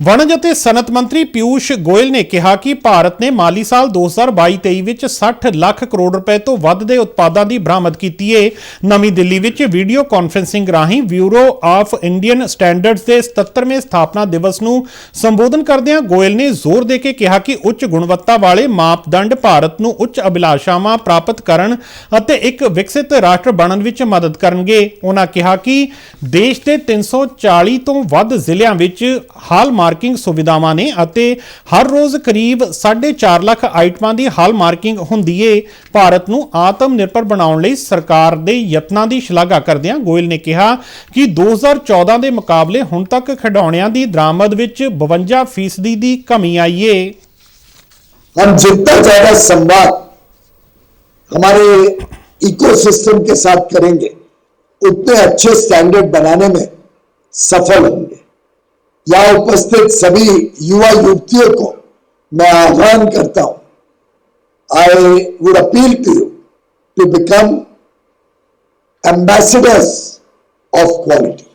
ਵਣਜ ਅਤੇ ਸਨਅਤ ਮੰਤਰੀ ਪਿਊਸ਼ ਗੋਇਲ ਨੇ ਕਿਹਾ ਕਿ ਭਾਰਤ ਨੇ ਮਾਲੀ ਸਾਲ 2022-23 ਵਿੱਚ 60 ਲੱਖ ਕਰੋੜ ਰੁਪਏ ਤੋਂ ਵੱਧ ਦੇ ਉਤਪਾਦਾਂ ਦੀ ਬਰਾਮਦ ਕੀਤੀ ਏ। ਨਵੀਂ ਦਿੱਲੀ ਵਿੱਚ ਵੀਡੀਓ ਕਾਨਫਰੰਸਿੰਗ ਰਾਹੀਂ ਬਿਊਰੋ ਆਫ ਇੰਡੀਅਨ ਸਟੈਂਡਰਡਸ ਦੇ 77ਵੇਂ ਸਥਾਪਨਾ ਦਿਵਸ ਨੂੰ ਸੰਬੋਧਨ ਕਰਦਿਆਂ ਗੋਇਲ ਨੇ ਜ਼ੋਰ ਦੇ ਕੇ ਕਿਹਾ ਕਿ ਉੱਚ ਗੁਣਵੱਤਾ ਵਾਲੇ ਮਾਪਦੰਡ ਭਾਰਤ ਨੂੰ ਉੱਚ ਅਭਿਲਾਸ਼ਾਵਾਂ ਪ੍ਰਾਪਤ ਕਰਨ ਅਤੇ ਇੱਕ ਵਿਕਸਿਤ ਰਾਸ਼ਟਰ ਬਣਨ ਵਿੱਚ ਮਦਦ ਕਰਨਗੇ। ਉਹਨਾਂ ਕਿਹਾ ਕਿ ਦੇਸ਼ ਦੇ 340 ਤੋਂ ਵੱਧ ਜ਼ਿਲ੍ਹਿਆਂ ਵਿੱਚ ਹਾਲ ਮਾਰਕਿੰਗ ਸੁਵਿਧਾਵਾਂ ਨੇ ਅਤੇ ਹਰ ਰੋਜ਼ ਕਰੀਬ 4.5 ਲੱਖ ਆਈਟਮਾਂ ਦੀ ਹਾਲ ਮਾਰਕਿੰਗ ਹੁੰਦੀ ਏ ਭਾਰਤ ਨੂੰ ਆਤਮ ਨਿਰਭਰ ਬਣਾਉਣ ਲਈ ਸਰਕਾਰ ਦੇ ਯਤਨਾਂ ਦੀ ਸ਼ਲਾਘਾ ਕਰਦਿਆਂ ਗੋਇਲ ਨੇ ਕਿਹਾ ਕਿ 2014 ਦੇ ਮੁਕਾਬਲੇ ਹੁਣ ਤੱਕ ਖਿਡੌਣਿਆਂ ਦੀ ਦਰਾਮਦ ਵਿੱਚ 52% ਫੀਸਦੀ ਦੀ ਕਮੀ ਆਈ ਏ हम जितना ज्यादा संवाद हमारे इकोसिस्टम के साथ करेंगे उतने अच्छे स्टैंडर्ड बनाने में सफल होंगे यहां उपस्थित सभी युवा युवतियों को मैं आह्वान करता हूं I would appeal to you to become ambassadors of quality